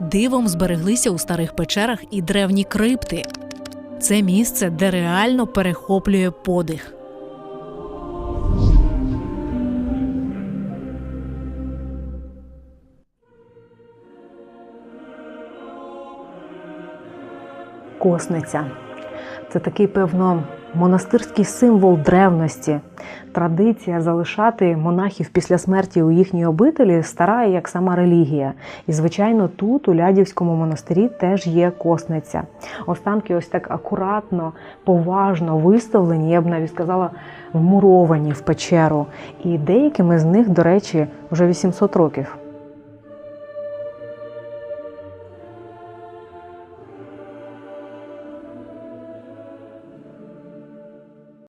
дивом збереглися у старих печерах і древні крипти. Це місце, де реально перехоплює подих. Косниця. Це такий, певно, монастирський символ древності. Традиція залишати монахів після смерті у їхній обителі стара як сама релігія. І, звичайно, тут, у Лядівському монастирі, теж є косниця. Останки ось так акуратно, поважно виставлені, я б навіть сказала, вмуровані в печеру. І деякими з них, до речі, вже 800 років.